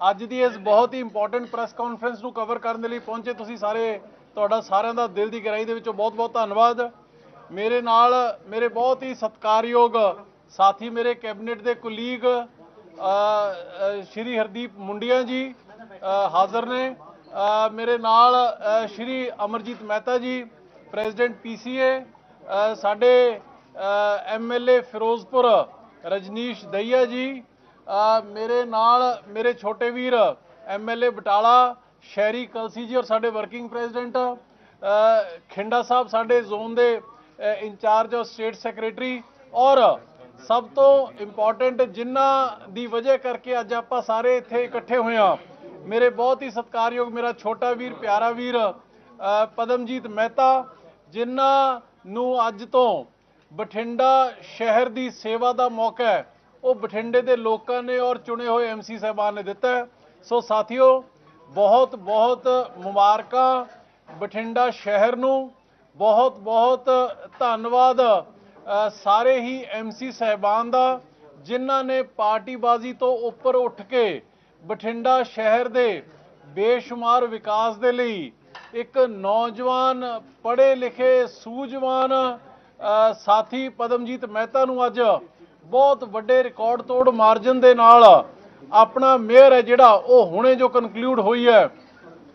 ਅੱਜ ਦੀ ਇਸ ਬਹੁਤ ਹੀ ਇੰਪੋਰਟੈਂਟ ਪ੍ਰੈਸ ਕਾਨਫਰੰਸ ਨੂੰ ਕਵਰ ਕਰਨ ਦੇ ਲਈ ਪਹੁੰਚੇ ਤੁਸੀਂ ਸਾਰੇ, ਤੁਹਾਡਾ ਸਾਰਿਆਂ ਦਾ ਦਿਲ ਦੀ ਗਹਿਰਾਈ ਦੇ ਵਿੱਚੋਂ ਬਹੁਤ-ਬਹੁਤ ਧੰਨਵਾਦ। ਮੇਰੇ ਨਾਲ ਮੇਰੇ ਬਹੁਤ ਹੀ ਸਤਿਕਾਰਯੋਗ ਸਾਥੀ ਮੇਰੇ ਕੈਬਨਿਟ ਦੇ ਕੁਲੀਗ ਸ਼੍ਰੀ ਹਰਦੀਪ ਮੁੰਡੀਆਂ ਜੀ ਹਾਜ਼ਰ ਨੇ। ਮੇਰੇ ਨਾਲ ਸ਼੍ਰੀ ਅਮਰਜੀਤ ਮਹਿਤਾ ਜੀ, ਪ੍ਰੈਜ਼ੀਡੈਂਟ ਪੀਸੀਏ ਸਾਡੇ ਐਮਐਲਏ ਫਿਰੋਜ਼ਪੁਰ ਰਜਨੀਸ਼ ਦਈਆ ਜੀ ਮੇਰੇ ਨਾਲ ਮੇਰੇ ਛੋਟੇ ਵੀਰ ਐਮਐਲਏ ਬਟਾਲਾ, ਸ਼ਹਿਰੀ ਕਲਸੀ ਜੀ ਔਰ ਸਾਡੇ ਵਰਕਿੰਗ ਪ੍ਰੈਜ਼ੀਡੈਂਟ ਖਿੰਡਾ ਸਾਹਿਬ ਸਾਡੇ ਜ਼ੋਨ ਦੇ ਇੰਚਾਰਜ ਔਰ ਸਟੇਟ ਸੈਕਟਰੀ ਔਰ ਸਭ ਤੋਂ ਇੰਪੋਰਟੈਂਟ ਜਿਨ੍ਹਾਂ ਦੀ ਵਜ੍ਹਾ ਕਰਕੇ ਅੱਜ ਆਪਾਂ ਸਾਰੇ ਇੱਥੇ ਇਕੱਠੇ ਹੋਏ ਹਾਂ, ਮੇਰੇ ਬਹੁਤ ਹੀ ਸਤਿਕਾਰਯੋਗ ਮੇਰਾ ਛੋਟਾ ਵੀਰ, ਪਿਆਰਾ ਵੀਰ ਪਦਮਜੀਤ ਮਹਿਤਾ ਜਿਨ੍ਹਾਂ ਨੂੰ ਅੱਜ ਤੋਂ ਬਠਿੰਡਾ ਸ਼ਹਿਰ ਦੀ ਸੇਵਾ ਦਾ ਮੌਕਾ ਹੈ ਉਹ ਬਠਿੰਡੇ ਦੇ ਲੋਕਾਂ ਨੇ ਔਰ ਚੁਣੇ ਹੋਏ ਐਮਸੀ ਸਾਹਿਬਾਨ ਨੇ ਦਿੱਤਾ ਸੋ ਸਾਥੀਓ, ਬਹੁਤ ਬਹੁਤ ਮੁਬਾਰਕਾਂ ਬਠਿੰਡਾ ਸ਼ਹਿਰ ਨੂੰ। ਬਹੁਤ ਬਹੁਤ ਧੰਨਵਾਦ ਸਾਰੇ ਹੀ ਐਮਸੀ ਸਾਹਿਬਾਨ ਦਾ, ਜਿਨ੍ਹਾਂ ਨੇ ਪਾਰਟੀਬਾਜ਼ੀ ਤੋਂ ਉੱਪਰ ਉੱਠ ਕੇ ਬਠਿੰਡਾ ਸ਼ਹਿਰ ਦੇ ਬੇਸ਼ੁਮਾਰ ਵਿਕਾਸ ਦੇ ਲਈ ਇੱਕ ਨੌਜਵਾਨ, ਪੜ੍ਹੇ ਲਿਖੇ, ਸੂਝਵਾਨ ਸਾਥੀ ਪਦਮਜੀਤ ਮਹਿਤਾ ਨੂੰ ਅੱਜ ਬਹੁਤ ਵੱਡੇ ਰਿਕਾਰਡ ਤੋੜ ਮਾਰਜਨ ਦੇ ਨਾਲ ਆਪਣਾ ਮੇਅਰ ਹੈ ਜਿਹੜਾ, ਉਹ ਹੁਣੇ ਜੋ ਕਨਕਲੂਡ ਹੋਈ ਹੈ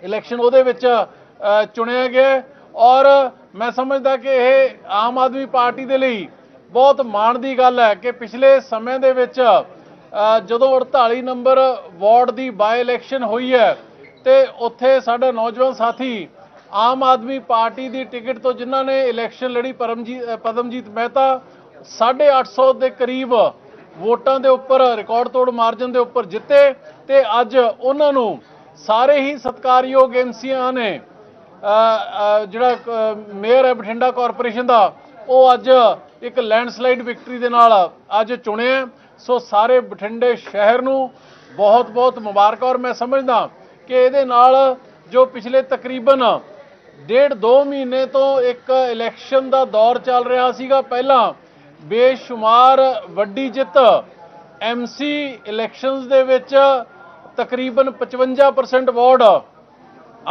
ਇਲੈਕਸ਼ਨ ਉਹਦੇ ਵਿੱਚ ਚੁਣਿਆ ਗਿਆ ਔਰ ਮੈਂ ਸਮਝਦਾ ਕਿ ਇਹ ਆਮ ਆਦਮੀ ਪਾਰਟੀ ਦੇ ਲਈ ਬਹੁਤ ਮਾਣ ਦੀ ਗੱਲ ਹੈ ਕਿ ਪਿਛਲੇ ਸਮੇਂ ਦੇ ਵਿੱਚ ਜਦੋਂ 48 ਨੰਬਰ ਵਾਰਡ ਦੀ ਬਾਈ ਇਲੈਕਸ਼ਨ ਹੋਈ ਹੈ ਤੇ ਉੱਥੇ ਸਾਡਾ ਨੌਜਵਾਨ ਸਾਥੀ ਆਮ ਆਦਮੀ ਪਾਰਟੀ ਦੀ ਟਿਕਟ ਤੋਂ ਜਿਨ੍ਹਾਂ ਨੇ ਇਲੈਕਸ਼ਨ ਲੜੀ ਪਰਮਜੀਤ ਪਦਮਜੀਤ ਮਹਿਤਾ 850 ਦੇ ਕਰੀਬ ਵੋਟਾਂ ਦੇ ਉੱਪਰ, ਰਿਕਾਰਡ ਤੋੜ ਮਾਰਜਨ ਦੇ ਉੱਪਰ ਜਿੱਤੇ ਤੇ ਅੱਜ ਉਹਨਾਂ ਨੂੰ ਸਾਰੇ ਹੀ ਸਤਕਾਰਯੋਗ ਐਮਸੀਆਂ ਨੇ ਜਿਹੜਾ ਮੇਅਰ ਹੈ ਬਠਿੰਡਾ ਕਾਰਪੋਰੇਸ਼ਨ ਦਾ, ਉਹ ਅੱਜ ਇੱਕ ਲੈਂਡਸਲਾਈਡ ਵਿਕਟਰੀ ਦੇ ਨਾਲ ਅੱਜ ਚੁਣਿਆ ਹੈ। ਸੋ ਸਾਰੇ ਬਠਿੰਡੇ ਸ਼ਹਿਰ ਨੂੰ ਬਹੁਤ ਬਹੁਤ ਮੁਬਾਰਕ ਔਰ ਮੈਂ ਸਮਝਦਾ ਕਿ ਇਹਦੇ ਨਾਲ ਜੋ ਪਿਛਲੇ ਤਕਰੀਬਨ ਡੇਢ ਦੋ ਮਹੀਨੇ ਤੋਂ ਇੱਕ ਇਲੈਕਸ਼ਨ ਦਾ ਦੌਰ ਚੱਲ ਰਿਹਾ ਸੀਗਾ, ਪਹਿਲਾਂ ਬੇਸ਼ੁਮਾਰ ਵੱਡੀ ਜਿੱਤ ਐਮਸੀ ਇਲੈਕਸ਼ਨਸ ਦੇ ਵਿੱਚ ਤਕਰੀਬਨ 55% ਵਾਰਡ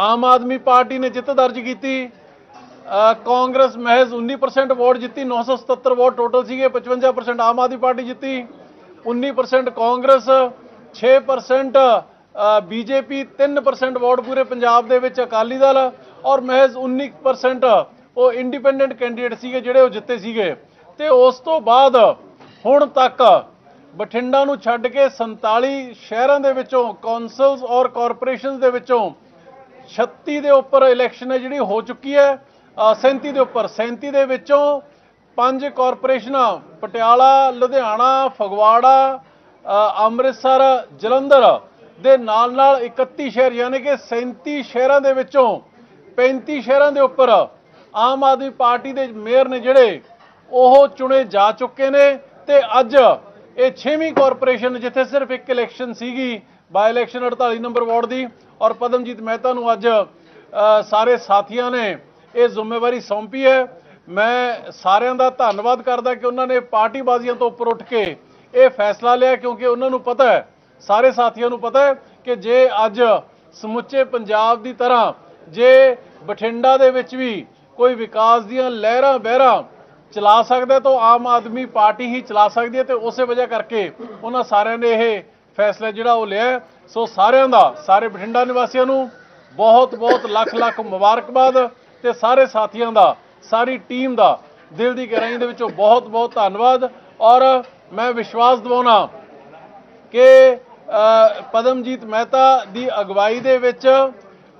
ਆਮ ਆਦਮੀ ਪਾਰਟੀ ਨੇ ਜਿੱਤ ਦਰਜ ਕੀਤੀ। ਕਾਂਗਰਸ ਮਹਿਜ਼ 19% ਵੋਟ ਜਿੱਤੀ 977 ਵੋਟ ਟੋਟਲ ਸੀਗੇ 55% ਆਮ ਆਦਮੀ ਪਾਰਟੀ ਜਿੱਤੀ 19% ਕਾਂਗਰਸ 6% ਬੀਜੇਪੀ 3% ਵੋਟ ਪੂਰੇ ਪੰਜਾਬ ਦੇ ਵਿੱਚ ਅਕਾਲੀ ਦਲ ਔਰ ਮਹਿਜ਼ 19% ਉਹ ਇੰਡੀਪੈਂਡੈਂਟ ਕੈਂਡੀਡੇਟ ਸੀਗੇ ਜਿਹੜੇ ਉਹ ਜਿੱਤੇ ਸੀਗੇ। ਤੇ ਉਸ ਤੋਂ ਬਾਅਦ ਹੁਣ ਤੱਕ ਬਠਿੰਡਾ ਨੂੰ ਛੱਡ ਕੇ 47 ਸ਼ਹਿਰਾਂ ਦੇ ਵਿੱਚੋਂ ਕੌਂਸਲਸ ਔਰ ਕਾਰਪੋਰੇਸ਼ਨਸ ਦੇ ਵਿੱਚੋਂ 36 ਦੇ ਉੱਪਰ ਇਲੈਕਸ਼ਨ ਹੈ ਜਿਹੜੀ ਹੋ ਚੁੱਕੀ ਹੈ। ਅ, 37 ਦੇ ਉੱਪਰ 37 ਦੇ ਵਿੱਚੋਂ ਪੰਜ ਕਾਰਪੋਰੇਸ਼ਨਾਂ ਪਟਿਆਲਾ ਲੁਧਿਆਣਾ ਫਗਵਾੜਾ ਅੰਮ੍ਰਿਤਸਰ ਜਲੰਧਰ ਦੇ ਨਾਲ ਨਾਲ 31 ਸ਼ਹਿਰ ਯਾਨੀ ਕਿ 37 ਸ਼ਹਿਰਾਂ ਦੇ ਵਿੱਚੋਂ 35 ਸ਼ਹਿਰਾਂ ਦੇ ਉੱਪਰ ਆਮ ਆਦਮੀ ਪਾਰਟੀ ਦੇ ਮੇਅਰ ਨੇ ਜਿਹੜੇ ਉਹ ਚੁਣੇ ਜਾ ਚੁੱਕੇ ਨੇ ਤੇ ਅੱਜ ਇਹ 6ਵੀਂ ਕਾਰਪੋਰੇਸ਼ਨ ਜਿੱਥੇ ਸਿਰਫ ਇੱਕ ਇਲੈਕਸ਼ਨ ਸੀਗੀ ਬਾਈ ਇਲੈਕਸ਼ਨ 48 ਨੰਬਰ ਵਾਰਡ ਦੀ, ਔਰ ਪਦਮਜੀਤ ਮਹਿਤਾ ਨੂੰ ਅੱਜ ਸਾਰੇ ਸਾਥੀਆਂ ਨੇ ਇਹ ਜ਼ਿੰਮੇਵਾਰੀ ਸੌਂਪੀ ਹੈ। ਮੈਂ ਸਾਰਿਆਂ ਦਾ ਧੰਨਵਾਦ ਕਰਦਾ ਕਿ ਉਹਨਾਂ ਨੇ ਪਾਰਟੀਬਾਜ਼ੀਆਂ ਤੋਂ ਉੱਪਰ ਉੱਠ ਕੇ ਇਹ ਫੈਸਲਾ ਲਿਆ, ਕਿਉਂਕਿ ਉਹਨਾਂ ਨੂੰ ਪਤਾ ਹੈ, ਸਾਰੇ ਸਾਥੀਆਂ ਨੂੰ ਪਤਾ ਹੈ ਕਿ ਜੇ ਅੱਜ ਸਮੁੱਚੇ ਪੰਜਾਬ ਦੀ ਤਰ੍ਹਾਂ ਜੇ ਬਠਿੰਡਾ ਦੇ ਵਿੱਚ ਵੀ ਕੋਈ ਵਿਕਾਸ ਦੀਆਂ ਲਹਿਰਾਂ ਬਹਿਰਾਂ ਚਲਾ ਸਕਦਾ ਹੈ ਤਾਂ ਆਮ ਆਦਮੀ ਪਾਰਟੀ ਹੀ ਚਲਾ ਸਕਦੀ ਹੈ ਤੇ ਉਸੇ ਵਜ੍ਹਾ ਕਰਕੇ ਉਹਨਾਂ ਸਾਰਿਆਂ ਨੇ ਇਹ ਫੈਸਲਾ ਜਿਹੜਾ ਉਹ ਲਿਆ ਸੋ ਸਾਰਿਆਂ ਦਾ, ਸਾਰੇ ਬਠਿੰਡਾ ਨਿਵਾਸੀਆਂ ਨੂੰ ਬਹੁਤ ਬਹੁਤ ਲੱਖ ਲੱਖ ਮੁਬਾਰਕਬਾਦ ਤੇ ਸਾਰੇ ਸਾਥੀਆਂ ਦਾ, ਸਾਰੀ ਟੀਮ ਦਾ ਦਿਲ ਦੀ ਗਹਿਰਾਈ ਦੇ ਵਿੱਚੋਂ ਬਹੁਤ ਬਹੁਤ ਧੰਨਵਾਦ। ਔਰ ਮੈਂ ਵਿਸ਼ਵਾਸ ਦਿਵਾਉਣਾ ਕਿ ਪਦਮਜੀਤ ਮਹਿਤਾ ਦੀ ਅਗਵਾਈ ਦੇ ਵਿੱਚ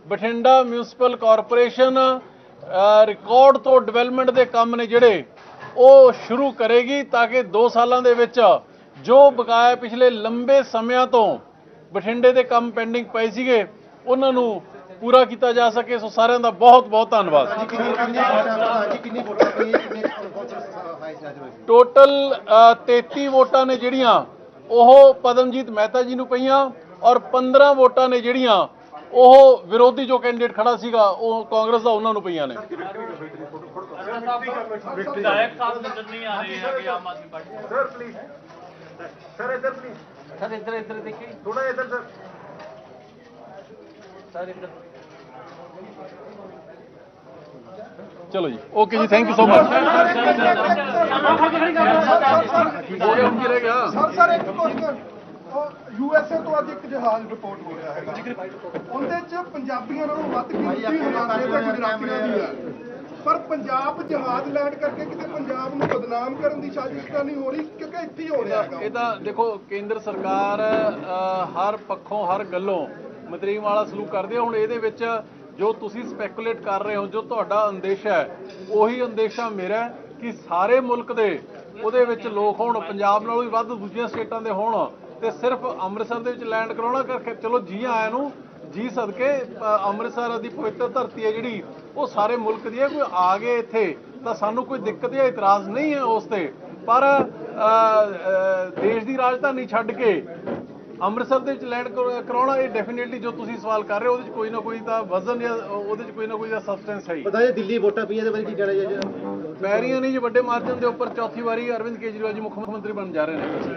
ਬਠਿੰਡਾ ਮਿਊਨਿਸਪਲ ਕਾਰਪੋਰੇਸ਼ਨ ਰਿਕਾਰਡ ਤੋਂ ਡਿਵੈਲਪਮੈਂਟ ਦੇ ਕੰਮ ਨੇ ਜਿਹੜੇ ਉਹ ਸ਼ੁਰੂ ਕਰੇਗੀ ਤਾਂ ਕਿ 2 ਸਾਲਾਂ ਦੇ ਵਿੱਚ ਜੋ ਬਕਾਇਆ ਪਿਛਲੇ ਲੰਬੇ ਸਮਿਆਂ ਤੋਂ ਬਠਿੰਡੇ ਦੇ ਕੰਮ ਪੈਂਡਿੰਗ ਪਏ ਸੀਗੇ ਉਹਨਾਂ ਨੂੰ ਪੂਰਾ ਕੀਤਾ ਜਾ ਸਕੇ। ਸੋ ਸਾਰਿਆਂ ਦਾ ਬਹੁਤ ਬਹੁਤ ਧੰਨਵਾਦ। ਟੋਟਲ ਅ, 33 ਵੋਟਾਂ ਨੇ ਜਿਹੜੀਆਂ ਉਹ ਪਦਮਜੀਤ ਮਹਿਤਾ ਜੀ ਨੂੰ ਪਈਆਂ ਔਰ 15 ਵੋਟਾਂ ਨੇ ਜਿਹੜੀਆਂ ਉਹ ਵਿਰੋਧੀ ਜੋ ਕੈਂਡੀਡੇਟ ਖੜਾ ਸੀਗਾ ਉਹ ਕਾਂਗਰਸ ਦਾ ਉਹਨਾਂ ਨੂੰ ਪਈਆਂ ਨੇ ਵਿਧਾਇਕ ਸਾਹਿਬ ਨਜ਼ਰ ਨਹੀਂ ਆ ਰਹੇ ਹੈਗੇ ਆਮ ਆਦਮੀ ਪਾਰਟੀ ਦੇ। ਸਰ ਪਲੀਜ਼ ਸਰ ਇੱਧਰ ਪਲੀਜ਼ ਸਰ ਇੱਧਰ ਇੱਧਰ ਦੇਖੀ ਥੋੜਾ ਇੱਧਰ ਸਰ ਚਲੋ ਜੀ ਓਕੇ ਜੀ thank you so much sir sir ਇੱਕ ਕੁਐਸਚਨ ਯੂਐਸਏ ਤੋਂ ਅੱਜ ਇੱਕ ਜਹਾਜ਼ ਰਿਪੋਰਟ ਹੋ ਰਿਹਾ ਹੈਗਾ। ਉਹਦੇ ਚ ਪੰਜਾਬੀਆਂ ਨਾਲੋਂ ਵੱਧ ਗਿਣਤੀ ਹਰਿਆਣੇ ਤੇ ਗੁਜਰਾਤੀਆਂ ਦੀ ਹੈ ਪਰ ਪੰਜਾਬ ਜਹਾਜ਼ ਲੈਂਡ ਕਰਕੇ ਕਿਤੇ ਪੰਜਾਬ ਨੂੰ ਬਦਨਾਮ ਕਰਨ ਦੀ ਸਾਜ਼ਿਸ਼ ਤਾਂ ਨਹੀਂ ਹੋ ਰਹੀ, ਕਿਉਂਕਿ ਇੱਥੇ ਹੀ ਹੋ ਰਿਹਾ ਹੈਗਾ। ਇਹ ਤਾਂ ਦੇਖੋ, ਕੇਂਦਰ ਸਰਕਾਰ ਹਰ ਪੱਖੋਂ, ਹਰ ਗੱਲੋਂ ਮਤਰੀਮ ਵਾਲਾ ਸਲੂਕ ਕਰਦੇ ਹੈ ਹੁਣ ਇਹਦੇ ਵਿੱਚ ਜੋ ਤੁਸੀਂ ਸਪੈਕੂਲੇਟ ਕਰ ਰਹੇ ਹੋ, ਜੋ ਤੁਹਾਡਾ ਅੰਦੇਸ਼ਾ ਹੈ, ਉਹੀ ਅੰਦੇਸ਼ਾ ਮੇਰਾ ਕਿ ਸਾਰੇ ਮੁਲਕ ਦੇ ਉਹਦੇ ਵਿੱਚ ਲੋਕ ਹੋਣ, ਪੰਜਾਬ ਨਾਲੋਂ ਵੀ ਵੱਧ ਦੂਜੀਆਂ ਸਟੇਟਾਂ ਦੇ ਹੋਣ। ਤੇ ਸਿਰਫ ਅੰਮ੍ਰਿਤਸਰ ਦੇ ਵਿੱਚ ਲੈਂਡ ਕਰਾਉਣਾ ਕਰਕੇ ਚਲੋ ਜੀ ਆਇਆਂ ਨੂੰ ਜੀ ਸਦਕੇ ਅੰਮ੍ਰਿਤਸਰ ਦੀ ਪਵਿੱਤਰ ਧਰਤੀ ਹੈ ਜਿਹੜੀ ਉਹ ਸਾਰੇ ਮੁਲਕ ਦੀ ਹੈ ਕੋਈ ਆ ਗਏ ਇੱਥੇ ਤਾਂ ਸਾਨੂੰ ਕੋਈ ਦਿੱਕਤ ਜਾਂ ਇਤਰਾਜ਼ ਨਹੀਂ ਹੈ ਉਸ ਤੇ। ਪਰ ਦੇਸ਼ ਦੀ ਰਾਜਧਾਨੀ ਛੱਡ ਕੇ ਅੰਮ੍ਰਿਤਸਰ ਦੇ ਵਿੱਚ ਲੈਂਡ ਕਰਾਉਣਾ ਇਹ ਡੈਫੀਨਿਟਲੀ ਜੋ ਤੁਸੀਂ ਸਵਾਲ ਕਰ ਰਹੇ ਹੋ ਉਹਦੇ ਵਿੱਚ ਕੋਈ ਨਾ ਕੋਈ ਤਾਂ ਵਜ਼ਨ ਜਾਂ ਉਹਦੇ ਵਿੱਚ ਕੋਈ ਨਾ ਕੋਈ ਦਾ ਸਬਸਟੈਂਸ ਹੈ ਹੀ। ਪਤਾ ਜੇ ਦਿੱਲੀ ਵੋਟਾਂ ਪਈਆਂ ਦੇ ਬਾਰੇ ਕੀ ਕਹਿਣਾ ਚਾਹੀਦਾ? ਪੈ ਰਹੀਆਂ ਨਹੀਂ ਜੀ ਵੱਡੇ ਮਾਰਜਨ ਦੇ ਉੱਪਰ ਚੌਥੀ ਵਾਰੀ ਅਰਵਿੰਦ ਕੇਜਰੀਵਾਲ ਜੀ ਮੁੱਖ ਮੰਤਰੀ ਬਣ ਜਾ ਰਹੇ ਨੇ।